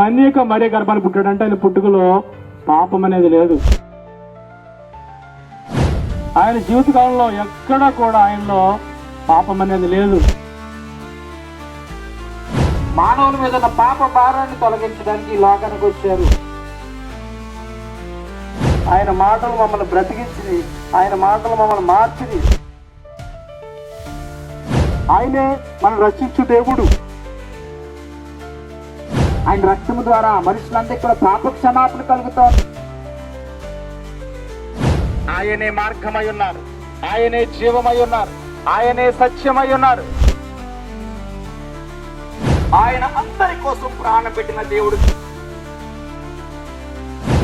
కన్యక మరే గర్భాన్ని పుట్టాడంటే ఆయన పుట్టుకలో పాపం అనేది లేదు. ఆయన జీవితకాలంలో ఎక్కడా కూడా ఆయనలో పాపం అనేది లేదు. మానవుల మీద ఉన్న పాప భారాన్ని తొలగించడానికి లోకానికి వచ్చారు. ఆయన మాటలు మమ్మల్ని బ్రతికించింది ఆయన మాటలు మమ్మల్ని మార్చింది ఆయనే మనం రక్షించు దేవుడు. ఆయన రక్తము ద్వారా మనుషులందరికీ కూడా పాప క్షమాపణ కలుగుతోంది. ఆయనే మార్గమై ఉన్నారు. ఆయనే జీవమై ఉన్నారు. ఆయనే సత్యమై ఉన్నారు. ఆయన అందరి కోసం ప్రాణం పెట్టిన దేవుడు.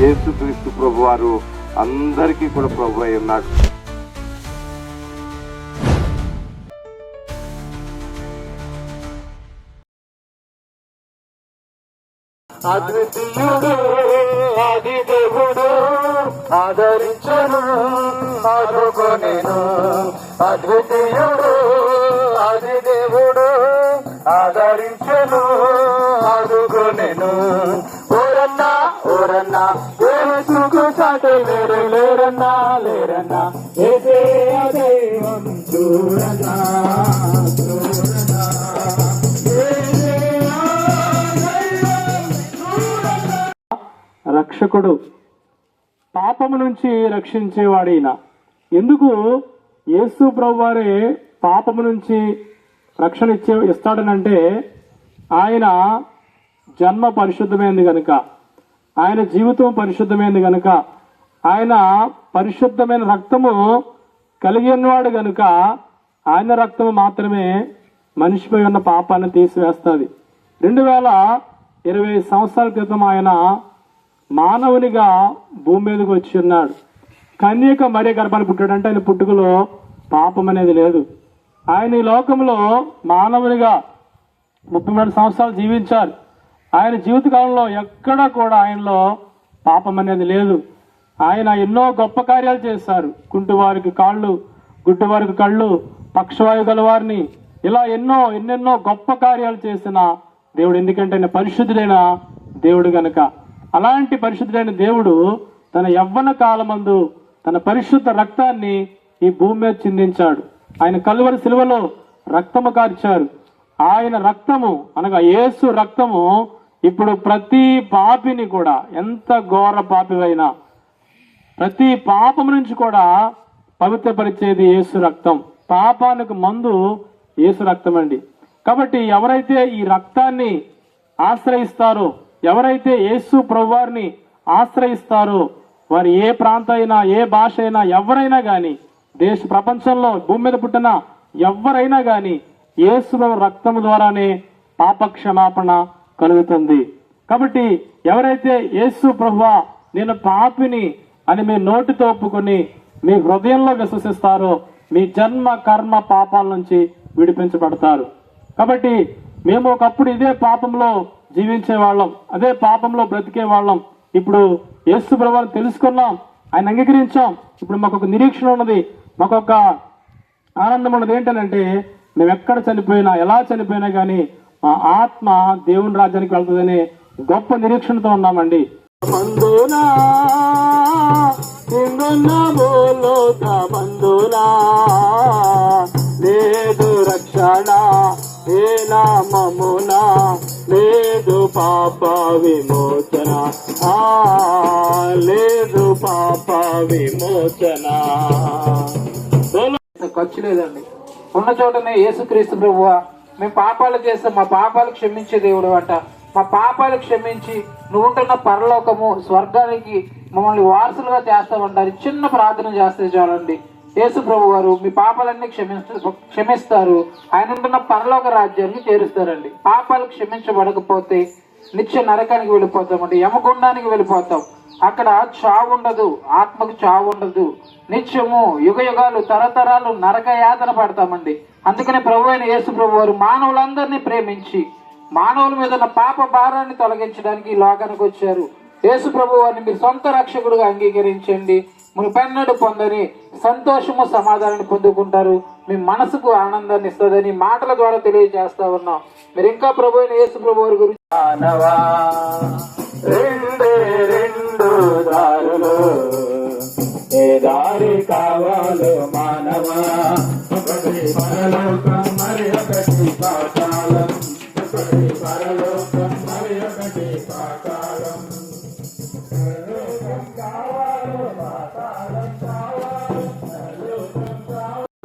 యేసుక్రీస్తు ప్రభు వారు అందరికీ కూడా ప్రభు అయి ఉన్నాడు అద్వితీయుడు ఆది దేవుడు ఆదరించను ఆదుకొనేను అద్వితీయుడు ఆది దేవుడు ఆదరించను ఆదుకొనేను ఓరన్నా ఓరన్నా ఏసుకు సాటి లేరు లేరన్నా లేరన్నా. ఏసే దైవం చూడన్నా రక్షకుడు. పాపము నుంచి రక్షించేవాడైన. ఎందుకు? యేసు ప్రభు వారే పాపము నుంచి రక్షణ ఇచ్చే ఇస్తాడనంటే ఆయన జన్మ పరిశుద్ధమైంది కనుక ఆయన జీవితం పరిశుద్ధమైంది కనుక ఆయన పరిశుద్ధమైన రక్తము కలిగి ఉన్నవాడు కనుక ఆయన రక్తము మాత్రమే మనిషిపై ఉన్న పాపాన్ని తీసివేస్తుంది. రెండు వేల ఇరవై సంవత్సరాల క్రితం ఆయన మానవునిగా భూమి మీదకి వచ్చి ఉన్నాడు. కన్యక మరే గర్భాన్ని పుట్టాడంటే ఆయన పుట్టుకలో పాపం అనేది లేదు. ఆయన ఈ లోకంలో మానవునిగా ముప్పై మూడు సంవత్సరాలు జీవించారు. ఆయన జీవితకాలంలో ఎక్కడా కూడా ఆయనలో పాపం అనేది లేదు. ఆయన ఎన్నో గొప్ప కార్యాలు చేశారు. కుంటివారికి కాళ్ళు గుడ్డివారికి కళ్ళు పక్షవాయు గలవారిని ఇలా ఎన్నో ఎన్నెన్నో గొప్ప కార్యాలు చేసిన దేవుడు. ఎందుకంటే ఆయన పరిశుద్ధుడైన దేవుడు గనక. అలాంటి పరిశుద్ధుడైన దేవుడు తన యవ్వన కాలమందు తన పరిశుద్ధ రక్తాన్ని ఈ భూమి మీద చిందించాడు. ఆయన కలువరి సిలువలో రక్తము కార్చారు. ఆయన రక్తము అనగా యేసు రక్తము ఇప్పుడు ప్రతి పాపిని కూడా ఎంత ఘోర పాపివైనా ప్రతి పాపం నుంచి కూడా పవిత్రపరిచేది యేసు రక్తం. పాపానికి మందు యేసు రక్తం అండి కాబట్టి ఎవరైతే ఈ రక్తాన్ని ఆశ్రయిస్తారో ఎవరైతే యేసు ప్రభువారిని ఆశ్రయిస్తారో వారు ఏ ప్రాంతం అయినా ఏ భాష అయినా ఎవరైనా కానీ దేశ ప్రపంచంలో భూమి మీద పుట్టిన ఎవరైనా కానీ యేసు రక్తం ద్వారానే పాప క్షమాపణ కలుగుతుంది. కాబట్టి ఎవరైతే యేసు ప్రభువా నేను పాపిని అని మీ నోటితో ఒప్పుకొని మీ హృదయంలో విశ్వసిస్తారో మీ జన్మ కర్మ పాపాల నుంచి విడిపించబడతారు. కాబట్టి మేము ఒకప్పుడు ఇదే పాపంలో జీవించే వాళ్ళం అదే పాపంలో బ్రతికే వాళ్ళం ఇప్పుడు యేసు ప్రభావం తెలుసుకున్నాం. ఆయన అంగీకరించాం. ఇప్పుడు మాకు ఒక నిరీక్షణ ఉన్నది. మాకు ఒక ఆనందం ఉన్నది. ఏంటనంటే మేము ఎక్కడ చనిపోయినా ఎలా చనిపోయినా కానీ మా ఆత్మ దేవుని రాజ్యానికి వెళ్తుందని గొప్ప నిరీక్షణతో ఉన్నామండి. లేదు రక్షణ ఏ నామమునా? పాప విమోచన. ఆ లేదు పాప విమోచన. ఖర్చు లేదండి. ఉన్న చోటనే యేసుక్రీస్తు ప్రభువ మేము పాపాలు చేస్తే మా పాపాలు క్షమించే దేవుడు అంట. మా పాపాలు క్షమించి నువ్వు ఉంటున్న పరలోకము స్వర్గానికి మమ్మల్ని వారసులుగా చేస్తామంటారు. చిన్న ప్రార్థన చేస్తే చాలండి. యేసు ప్రభు గారు మీ పాపాలన్నీ క్షమించ క్షమిస్తారు. ఆయన ఉంటున్న పరలోక రాజ్యాన్ని చేరుస్తారండి. పాపాలు క్షమించబడకపోతే నిత్య నరకానికి వెళ్ళిపోతామండి యమగుండానికి వెళ్ళిపోతాం. అక్కడ చావు ఉండదు ఆత్మకు చావు ఉండదు. నిత్యము యుగ యుగాలు తరతరాలు నరక యాతన పడతామండి. అందుకనే ప్రభు అయిన యేసు ప్రభు వారు మానవులందరినీ ప్రేమించి మానవుల మీద ఉన్న పాప భారాన్ని తొలగించడానికి ఈ లోకానికి వచ్చారు. యేసు ప్రభు వారిని మీరు సొంత రక్షకుడుగా అంగీకరించండి. మీరు పెన్నడు పొందని సంతోషము సమాధానాన్ని పొందుకుంటారు. మీ మనసుకు ఆనందాన్ని ఇస్తుందని మాటల ద్వారా తెలియజేస్తా ఉన్నాం. మీరు ఇంకా ప్రభు అయిన యేసు ప్రభు వారి గురించి మానవా? రెండే రెండు దారులు. ఏ దారి కావాలో మానవా? ఒకటి పరలోకం మరి ఒకటి పాతాళం. ఒకటి పరలోకం మరి ఒకటి పాతాళం.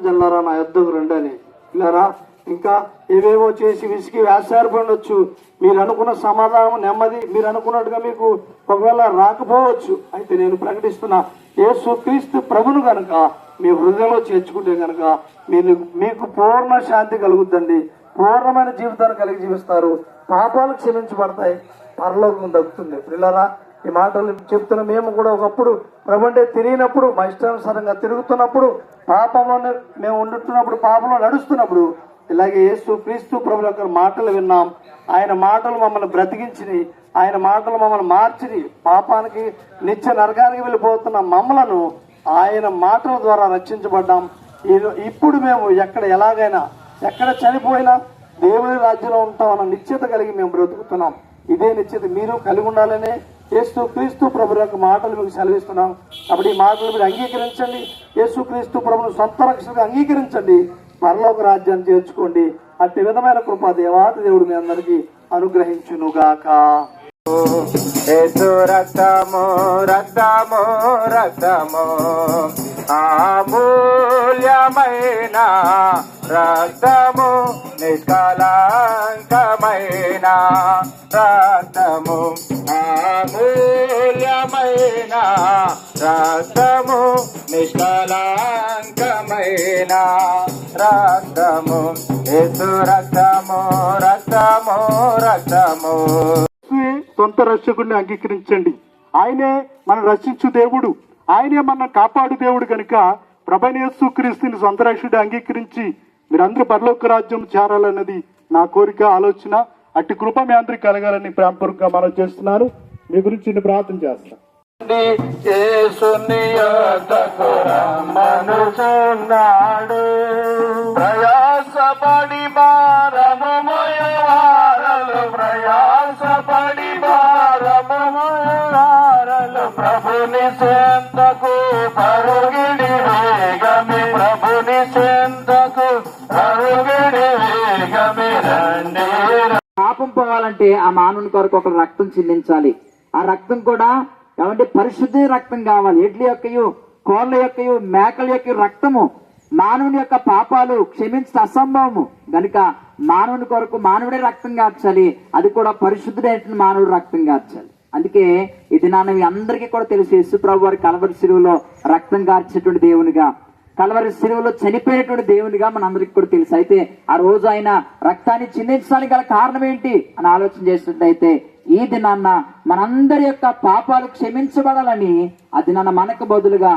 జల్లారా నా యొద్దకు రండని. ఇలారా ఇంకా ఏవేవో చేసి విసిగి వేసారిపోవచ్చు మీరు అనుకున్న సమాధానం నెమ్మది మీరు అనుకున్నట్టుగా మీకు ఒకవేళ రాకపోవచ్చు. అయితే నేను ప్రకటిస్తున్నా యేసు క్రీస్తు ప్రభును కనుక మీ హృదయంలో చేర్చుకుంటే కనుక మీరు మీకు పూర్ణ శాంతి కలుగుద్దండి. పూర్ణమైన జీవితాన్ని కలిగి జీవిస్తారు. పాపాలు క్షమించబడతాయి. పరలోకం దక్కుతుంది. పిల్లరా ఈ మాటలు చెప్తున్న మేము కూడా ఒకప్పుడు ప్రభు అంటే తిరిగినప్పుడు మా ఇష్టానుసారంగా తిరుగుతున్నప్పుడు పాపంలోనే మేము ఉండుతున్నప్పుడు పాపంలో నడుస్తున్నప్పుడు ఇలాగే యేసు క్రీస్తు ప్రభుల యొక్క మాటలు విన్నాం. ఆయన మాటలు మమ్మల్ని బ్రతికించిని ఆయన మాటలు మమ్మల్ని మార్చిని పాపానికి నిత్య నరకానికి వెళ్ళిపోతున్న మమ్మలను ఆయన మాటల ద్వారా రక్షించబడ్డాం. ఈ- ఇప్పుడు మేము ఎక్కడ ఎలాగైనా ఎక్కడ చనిపోయినా దేవుని రాజ్యంలో ఉంటామన్న నిశ్చిత కలిగి మేము బ్రతుకుతున్నాం. ఇదే నిశ్చిత మీరు కలిగి ఉండాలనే యేసు క్రీస్తు ప్రభు యొక్క మాటలు మీకు సెలవిస్తున్నాం. కాబట్టి ఈ మాటలు మీరు అంగీకరించండి. యేసు క్రీస్తు ప్రభును సొంత రక్షణగా అంగీకరించండి. పరలోక రాజ్యాన్ని చేర్చుకోండి. అట్టి విధమైన కృప దేవాత దేవుడు మీ అందరికీ అనుగ్రహించునుగాక. రథము రక్తము రక్తము రక్తము అమూల్యమైన రక్తము నిష్కలంకమైన రక్తము అమూల్యమైన రక్తము నిష్కలంకమైన రక్తము యేసు రక్తము రక్తము రక్తము సొంత రక్షకుడిని అంగీకరించండి. ఆయనే మన రక్షించు దేవుడు. ఆయనే మన కాపాడు దేవుడు కనుక ప్రభనేసు క్రీస్తుని సొంత రక్షకుడు అంగీకరించి మీరందరూ పరలోక రాజ్యం చేరాలన్నది నా కోరిక ఆలోచన. అట్టి కృప మీ అందరికి కలగాలని ప్రేమపూర్వకంగా మనం చేస్తున్నాను. మీ గురించి నేను ప్రార్థన చేస్తాను. యేసుని ప్రయాసపడి భారము మోయవారలు ప్రయాసపడి భారము మోయవారలు ప్రభుని చెంతకు పరుగిడి వేగమి ప్రభుని చెంతకు పరుగిడి వేగమి రండి. పాపం పోవాలంటే ఆ మానవుని కొరకు ఒక రక్తం చెల్లించాలి. ఆ రక్తం కూడా కాబట్టి పరిశుద్ధి రక్తం కావాలి. ఎడ్ల యొక్కయు కోళ్ళ యొక్కయు మేకల యొక్క రక్తము. మానవుని యొక్క పాపాలు క్షమించడం అసంభవము. గనుక మానవుని కొరకు మానవుడే రక్తం కార్చాలి అది కూడా పరిశుద్ధుడైన మానవుడు రక్తం కార్చాలి అందుకే ఇది నాన్న అందరికీ కూడా తెలుసు యేసు ప్రభు వారి కలవరి శిలువలో రక్తం కార్చేటువంటి దేవునిగా కలవరి శిలువలో చనిపోయినటువంటి దేవునిగా మన అందరికి కూడా తెలుసు. అయితే ఆ రోజు ఆయన రక్తాన్ని చిందించడానికి గల కారణం ఏంటి అని ఆలోచన చేసినట్లయితే ఈ దినాన్న మనందరి యొక్క పాపాలు క్షమించబడాలని ఆ దినాన్న మనకు బదులుగా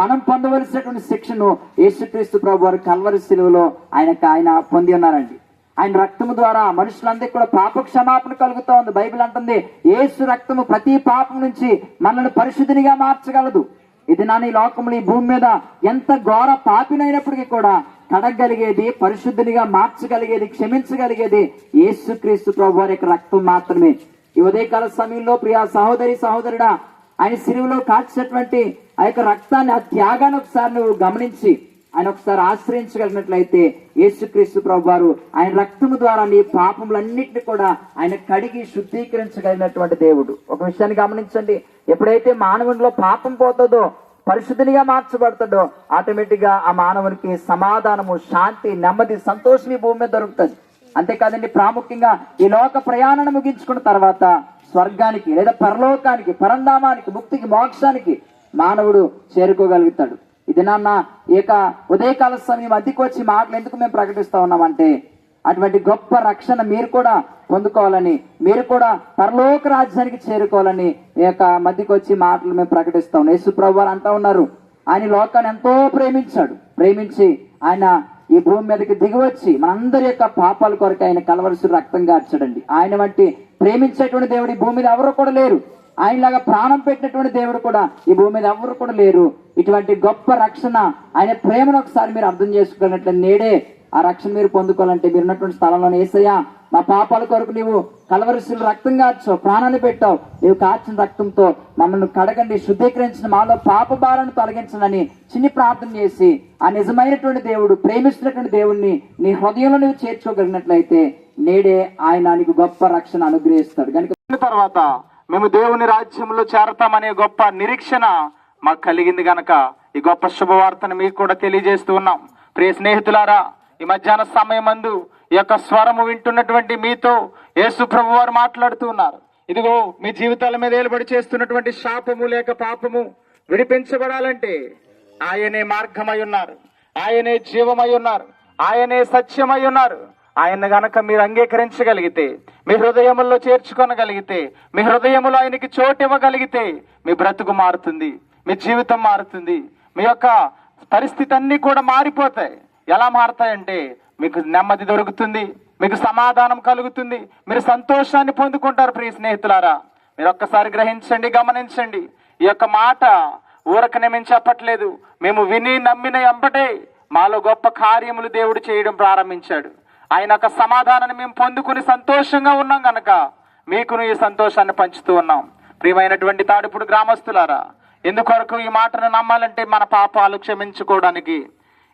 మనం పొందవలసినటువంటి శిక్షను యేసుక్రీస్తు ప్రభు వారు కల్వరి సెలువులో ఆయనకు ఆయన పొంది ఉన్నారండి. ఆయన రక్తము ద్వారా మనుషులందరికీ కూడా పాప క్షమాపణ కలుగుతా ఉంది. బైబిల్ అంటుంది యేసు రక్తము ప్రతి పాపం నుంచి మనల్ని పరిశుద్ధినిగా మార్చగలదు. ఇది నా ఈ లోకంలో ఈ భూమి మీద ఎంత ఘోర పాపినైనప్పటికీ కూడా కడగలిగేది పరిశుద్ధినిగా మార్చగలిగేది క్షమించగలిగేది యేసుక్రీస్తు ప్రభు వారి యొక్క రక్తం మాత్రమే. ఈ ఉదయకాల సమయంలో ప్రియా సహోదరి సహోదరుడా ఆయన సిరువులో కాచినటువంటి ఆ యొక్క రక్తాన్ని ఆ త్యాగాన్ని ఒకసారి నువ్వు గమనించి ఆయన ఒకసారి ఆశ్రయించగలిగినట్లయితే యేసుక్రీస్తు ప్రభు వారు ఆయన రక్తము ద్వారా నీ పాపములన్నింటినీ కూడా ఆయన కడిగి శుద్ధీకరించగలిగినటువంటి దేవుడు. ఒక విషయాన్ని గమనించండి. ఎప్పుడైతే మానవునిలో పాపం పోతుందో పరిశుద్ధినిగా మార్చబడతాడో ఆటోమేటిక్గా ఆ మానవునికి సమాధానము శాంతి నెమ్మది సంతోషం ఈ భూమి మీద దొరుకుతుంది. అంతేకాదండి ప్రాముఖ్యంగా ఈ లోక ప్రయాణాన్ని ముగించుకున్న తర్వాత స్వర్గానికి లేదా పరలోకానికి పరంధామానికి ముక్తికి మోక్షానికి మానవుడు చేరుకోగలుగుతాడు. ఇది నాన్న ఈ యొక్క ఉదయకాల సమయం అద్దెకి వచ్చి మాటలు ఎందుకు మేము ప్రకటిస్తా ఉన్నామంటే అటువంటి గొప్ప రక్షణ మీరు కూడా పొందుకోవాలని మీరు కూడా పరలోక రాజ్యానికి చేరుకోవాలని ఈ యొక్క మధ్యకి వచ్చి మాటలు మేము ప్రకటిస్తాం యేసుప్రభు వారు అంటా ఉన్నారు. ఆయన లోకాన్ని ఎంతో ప్రేమించాడు. ప్రేమించి ఆయన ఈ భూమి మీదకి దిగివచ్చి మనందరి యొక్క పాపాల కొరకు ఆయన కలవలసి రక్తంగా అర్చడండి ఆయన వంటి ప్రేమించేటువంటి దేవుడు ఈ భూమి మీద ఎవరు కూడా లేరు. ఆయనలాగా ప్రాణం పెట్టినటువంటి దేవుడు కూడా ఈ భూమి మీద ఎవరు కూడా లేరు. ఇటువంటి గొప్ప రక్షణ ఆయన ప్రేమను ఒకసారి మీరు అర్థం చేసుకున్నట్లు నేడే ఆ రక్షణ మీరు పొందుకోవాలంటే మీరు ఉన్నటువంటి స్థలంలో ఏసయ్యా మా పాపాల కొరకు నీవు కలవరిశులు రక్తం కార్చావు ప్రాణాన్ని పెట్టావు. నీవు కాచిన రక్తంతో మమ్మల్ని కడగండి శుద్ధీకరించిన మాలో పాప భారాన్ని తొలగించనని చిన్ని ప్రార్థన చేసి ఆ నిజమైనటువంటి దేవుడు ప్రేమిస్తున్నటువంటి దేవుడిని నీ హృదయంలో నువ్వు చేర్చుకోగలిగినట్లయితే నేడే ఆయన నీకు గొప్ప రక్షణ అనుగ్రహిస్తాడు. కనుక తర్వాత మేము దేవుని రాజ్యంలో చేరతామనే గొప్ప నిరీక్షణ మాకు కలిగింది గనక. ఈ గొప్ప శుభవార్తను మీకు కూడా తెలియజేస్తూ ఉన్నాం. ప్రియ స్నేహితులారా ఈ మధ్యాహ్న సమయమందు ఈ యొక్క స్వరము వింటున్నటువంటి మీతో యేసు ప్రభు వారు మాట్లాడుతూ ఉన్నారు. ఇదిగో మీ జీవితాల మీద ఏలుబడి చేస్తున్నటువంటి శాపము లేక పాపము విడిపించబడాలంటే ఆయనే మార్గమై ఉన్నారు. ఆయనే జీవమై ఉన్నారు. ఆయనే సత్యమై ఉన్నారు. ఆయన గనక మీరు అంగీకరించగలిగితే మీ హృదయముల్లో చేర్చుకొనగలిగితే మీ హృదయములో ఆయనకి చోటు ఇవ్వగలిగితే మీ బ్రతుకు మారుతుంది మీ జీవితం మారుతుంది మీ యొక్క పరిస్థితి అన్నీ కూడా మారిపోతాయి. ఎలా మారుతాయంటే మీకు నెమ్మది దొరుకుతుంది మీకు సమాధానం కలుగుతుంది మీరు సంతోషాన్ని పొందుకుంటారు ప్రియ స్నేహితులారా. మీరు ఒక్కసారి గ్రహించండి గమనించండి. ఈ యొక్క మాట ఊరకనే మేము చెప్పట్లేదు. మేము విని నమ్మిన ఎంబటే మాలో గొప్ప కార్యములు దేవుడు చేయడం ప్రారంభించాడు. ఆయన యొక్క సమాధానాన్ని మేము పొందుకుని సంతోషంగా ఉన్నాం గనక మీకును ఈ సంతోషాన్ని పంచుతూ ఉన్నాం. ప్రియమైనటువంటి తాడిపుడు గ్రామస్తులారా ఎందుకొరకు ఈ మాటను నమ్మాలంటే మన పాపాలు క్షమించుకోవడానికి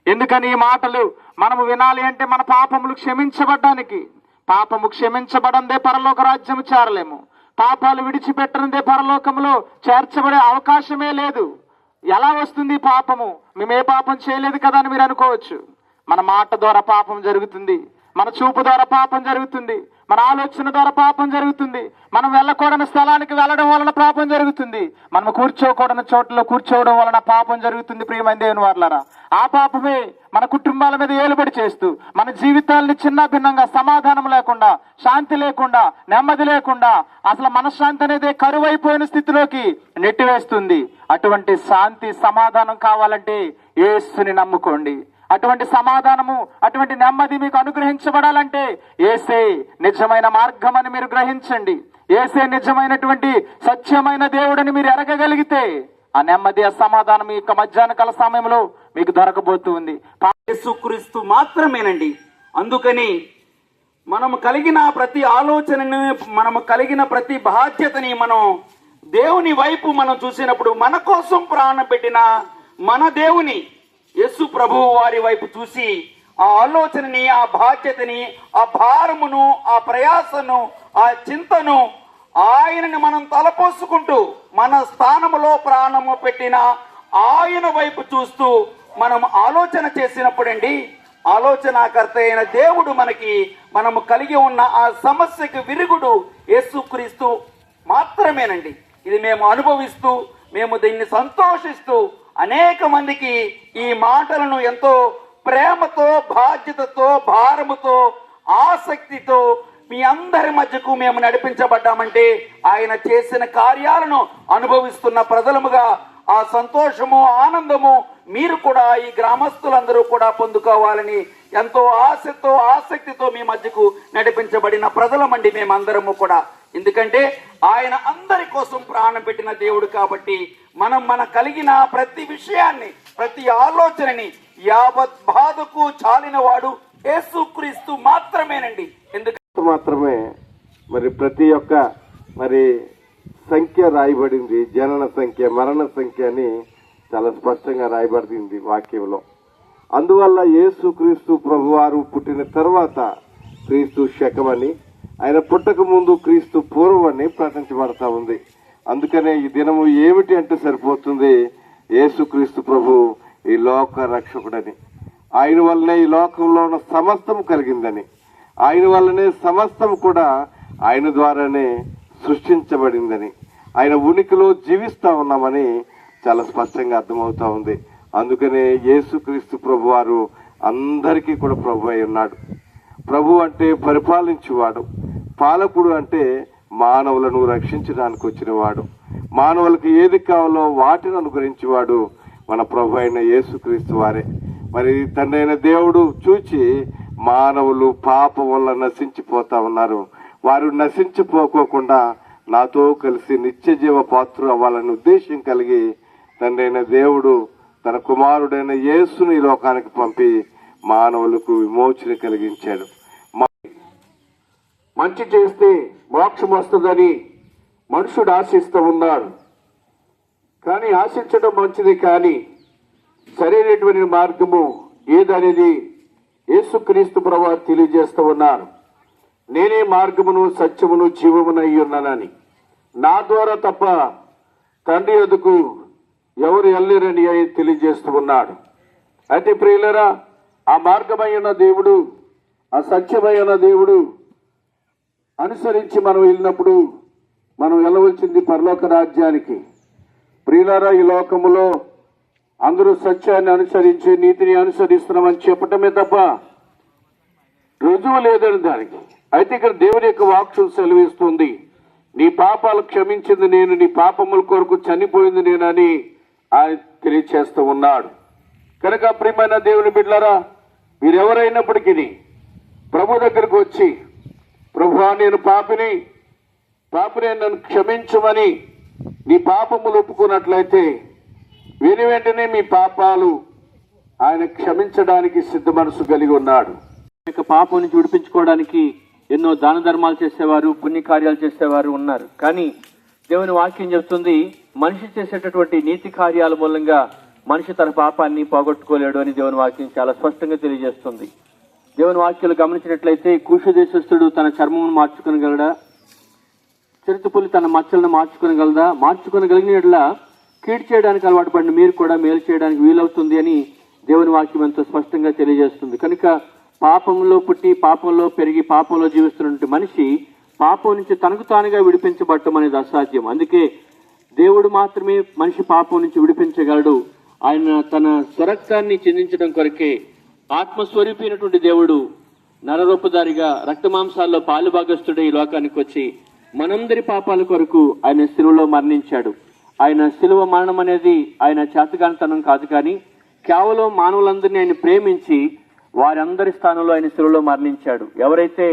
ఎందుకని ఈ మాటలు? మనము వినాలి అంటే మన పాపములు క్షమించబడ్డానికి. పాపము క్షమించబడందే పరలోక రాజ్యము చేరలేము. పాపాలు విడిచిపెట్టడందే పరలోకములో చేర్చబడే అవకాశమే లేదు. ఎలా వస్తుంది పాపము? మేము ఏ పాపం చేయలేదు కదా అని మీరు అనుకోవచ్చు. మన మాట ద్వారా పాపం జరుగుతుంది. మన చూపు ద్వారా పాపం జరుగుతుంది. మన ఆలోచన ద్వారా పాపం జరుగుతుంది. మనం వెళ్ళకూడని స్థలానికి వెళ్ళడం వలన పాపం జరుగుతుంది. మనం కూర్చోకూడని చోట్ల కూర్చోవడం వలన పాపం జరుగుతుంది ప్రియమైన దేవుని వాళ్ళరా ఆ పాపమే మన కుటుంబాల మీద ఏలుబడి చేస్తూ మన జీవితాల్ని చిన్న భిన్నంగా సమాధానం లేకుండా శాంతి లేకుండా నెమ్మది లేకుండా అసలు మనశ్శాంతి అనేది కరువైపోయిన స్థితిలోకి నెట్టివేస్తుంది. అటువంటి శాంతి సమాధానం కావాలంటే ఏసుని నమ్ముకోండి. అటువంటి సమాధానము అటువంటి నెమ్మది మీకు అనుగ్రహించబడాలంటే ఏసే నిజమైన మార్గం అని మీరు గ్రహించండి. ఏసే నిజమైనటువంటి సత్యమైన దేవుడని మీరు ఎరగగలిగితే ఆ నెమ్మది ఆ సమాధానం ఈ యొక్క మధ్యాహ్న కాల సమయంలో మీకు దొరకబోతుంది. యేసుక్రీస్తు మాత్రమేనండి. అందుకని మనము కలిగిన ప్రతి ఆలోచనని మనము కలిగిన ప్రతి బాధ్యతని మనం దేవుని వైపు మనం చూసినప్పుడు మన కోసం ప్రాణం పెట్టిన మన దేవుని యేసు ప్రభువు వారి వైపు చూసి ఆ ఆలోచనని ఆ బాధ్యతని ఆ భారమును ఆ ప్రయాసను ఆ చింతను ఆయనని మనం తలపోసుకుంటూ మన స్థానములో ప్రాణము పెట్టిన ఆయన వైపు చూస్తూ మనం ఆలోచన చేసినప్పుడండి ఆలోచనాకర్త అయిన దేవుడు మనకి మనము కలిగి ఉన్న ఆ సమస్యకు విరుగుడు యేసుక్రీస్తు మాత్రమేనండి. ఇది మేము అనుభవిస్తూ మేము దీన్ని సంతోషిస్తూ అనేక మందికి ఈ మాటలను ఎంతో ప్రేమతో బాధ్యతతో భారముతో ఆసక్తితో మీ అందరి మధ్యకు మేము నడిపించబడ్డామంటే ఆయన చేసిన కార్యాలను అనుభవిస్తున్న ప్రజలముగా ఆ సంతోషము ఆనందము మీరు కూడా ఈ గ్రామస్తులందరూ కూడా పొందుకోవాలని ఎంతో ఆశతో ఆసక్తితో మీ మధ్యకు నడిపించబడిన ప్రజలమండి మేమందరము కూడా. ఎందుకంటే ఆయన అందరి కోసం ప్రాణం పెట్టిన దేవుడు కాబట్టి మనం మన కలిగిన ప్రతి విషయాన్ని ప్రతి ఆలోచనని యావత్ బాధకు చాలిన వాడు యేసుక్రీస్తు మాత్రమేనండి. ఎందుకంటే మాత్రమే మరి ప్రతి ఒక్క మరి సంఖ్య రాయబడింది జనన సంఖ్య మరణ సంఖ్య అని చాలా స్పష్టంగా రాయబడింది వాక్యంలో. అందువల్ల యేసు క్రీస్తు ప్రభువారు పుట్టిన తర్వాత క్రీస్తు శకమని ఆయన పుట్టక ముందు క్రీస్తు పూర్వం అని ప్రకటించబడతా ఉంది. అందుకనే ఈ దినము ఏమిటి అంటే సరిపోతుంది? యేసుక్రీస్తు ప్రభు ఈ లోక రక్షకుడని. ఆయన వల్లనే ఈ లోకంలో ఉన్న సమస్తం కలిగిందని. ఆయన వల్లనే సమస్తం కూడా ఆయన ద్వారానే సృష్టించబడిందని. ఆయన ఉనికిలో జీవిస్తూ ఉన్నామని చాలా స్పష్టంగా అర్థమవుతా ఉంది. అందుకనే యేసుక్రీస్తు ప్రభు వారు అందరికీ కూడా ప్రభు అయి ఉన్నాడు. ప్రభు అంటే పరిపాలించేవాడు. పాలకుడు అంటే మానవులను రక్షించడానికి వచ్చినవాడు. మానవులకు ఏది కావాలో వాటిని అనుగ్రహించేవాడు మన ప్రభు అయిన యేసుక్రీస్తు వారే. మరి తండ్రి అయిన దేవుడు చూచి మానవులు పాపం వల్ల నశించిపోతా ఉన్నారు. వారు నశించిపోకోకుండా నాతో కలిసి నిత్య జీవ పాత్ర అవ్వాలని ఉద్దేశం కలిగి తండ్రైన దేవుడు తన కుమారుడైన యేసుని లోకానికి పంపి మానవులకు విమోచన కలిగించాడు. మంచి చేస్తే మోక్షం వస్తుందని మనుషుడు ఆశిస్తూ ఉన్నాడు కానీ ఆశించడం మంచిది కానీ సరైనటువంటి మార్గము ఏదనేది యేసుక్రీస్తు ప్రభావ తెలియజేస్తూ ఉన్నారు. నేనే మార్గమును సత్యమును జీవమునై ఉన్నానని. నా ద్వారా తప్ప తండ్రి ఎదుకు ఎవరు వెళ్ళలేరని అని తెలియజేస్తూ ఉన్నాడు. అయితే ప్రియులరా ఆ మార్గమైన దేవుడు ఆ సత్యమైన దేవుడు అనుసరించి మనం వెళ్ళినప్పుడు మనం వెళ్ళవలసింది పరలోక రాజ్యానికి. ప్రియులారా ఈ లోకములో అందరూ సత్యాన్ని అనుసరించి నీతిని అనుసరిస్తున్నామని చెప్పటమే తప్ప రుజువు లేదని దానికి. అయితే ఇక్కడ దేవుని యొక్క వాక్యం సెలవిస్తుంది నీ పాపాలు క్షమించింది నేను నీ పాపముల కొరకు చనిపోయింది నేనని ఆయన తెలియచేస్తూ ఉన్నాడు. కనుక ప్రియమైన దేవుని బిడ్డలారా మీరెవరైనప్పటికీ ప్రభు దగ్గరకు వచ్చి ప్రభువా నేను పాపిని. పాపిని నన్ను క్షమించమని నీ పాపములు ఒప్పుకున్నట్లయితే విని వెంటనే మీ పాపాలు ఆయన క్షమించడానికి సిద్ధ మనసు కలిగి ఉన్నాడు. యొక్క పాపం నుంచి విడిపించుకోవడానికి ఎన్నో దాన ధర్మాలు చేసేవారు పుణ్యకార్యాలు చేసేవారు ఉన్నారు. కానీ దేవుని వాక్యం చెబుతుంది మనిషి చేసేటటువంటి నీతి కార్యాల మూలంగా మనిషి తన పాపాన్ని పోగొట్టుకోలేడు అని దేవుని వాక్యం చాలా స్పష్టంగా తెలియజేస్తుంది. దేవుని వాక్యాలు గమనించినట్లయితే కూష దేశస్థుడు తన చర్మమును మార్చుకునగలడా? చిరుతపులి తన మచ్చలను మార్చుకునగలదా? మార్చుకునగలిగినట్లా కీడు చేయడానికి అలవాటు పడిన మీరు కూడా మేలు చేయడానికి వీలవుతుంది అని దేవుని వాక్యం ఎంతో స్పష్టంగా తెలియజేస్తుంది. కనుక పాపంలో పుట్టి పాపంలో పెరిగి పాపంలో జీవిస్తున్నటువంటి మనిషి పాపం నుంచి తనకు తానుగా విడిపించబడటం అనేది అసాధ్యం. అందుకే దేవుడు మాత్రమే మనిషి పాపం నుంచి విడిపించగలడు. ఆయన తన స్వరక్తాన్ని చెందించడం కొరకే ఆత్మస్వరూపైనటువంటి దేవుడు నరరూపధారిగా రక్తమాంసాల్లో పాలు భాగస్థుడే ఈ లోకానికి వచ్చి మనందరి పాపాల కొరకు ఆయన శిలువలో మరణించాడు. ఆయన శిలువ మరణం అనేది ఆయన చేతగానితనం కాదు కానీ కేవలం మానవులందరినీ ఆయన ప్రేమించి వారందరి స్థానంలో ఆయన శిలువలో మరణించాడు. ఎవరైతే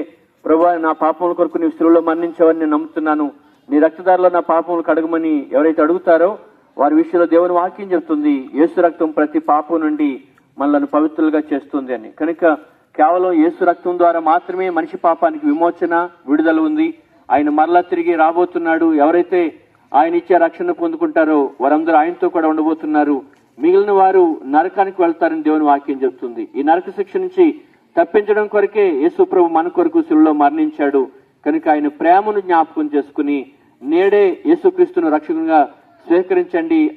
ప్రభు నా పాపముల కొరకు నీవు శిలువలో మరణించావని నేను నమ్ముతున్నాను. నీ రక్తదారులో నా పాపములు కడగమని ఎవరైతే అడుగుతారో వారి విషయంలో దేవుని వాక్యం చెప్తుంది యేసు రక్తం ప్రతి పాపం నుండి మనల్ని పవిత్రులుగా చేస్తుంది అని. కనుక కేవలం యేసు రక్తం ద్వారా మాత్రమే మనిషి పాపానికి విమోచన విడుదల ఉంది. ఆయన మరలా తిరిగి రాబోతున్నాడు. ఎవరైతే ఆయన ఇచ్చే రక్షణ పొందుకుంటారో వారందరూ ఆయనతో కూడా ఉండబోతున్నారు. మిగిలిన వారు నరకానికి వెళ్తారని దేవుని వాక్యం చెప్తుంది. ఈ నరక శిక్ష నుంచి తప్పించడం కొరకే యేసు ప్రభు మన కొరకు శిలువలో మరణించాడు. కనుక ఆయన ప్రేమను జ్ఞాపకం చేసుకుని నేడే యేసుక్రీస్తును రక్షకునిగా స్వీకరించండి.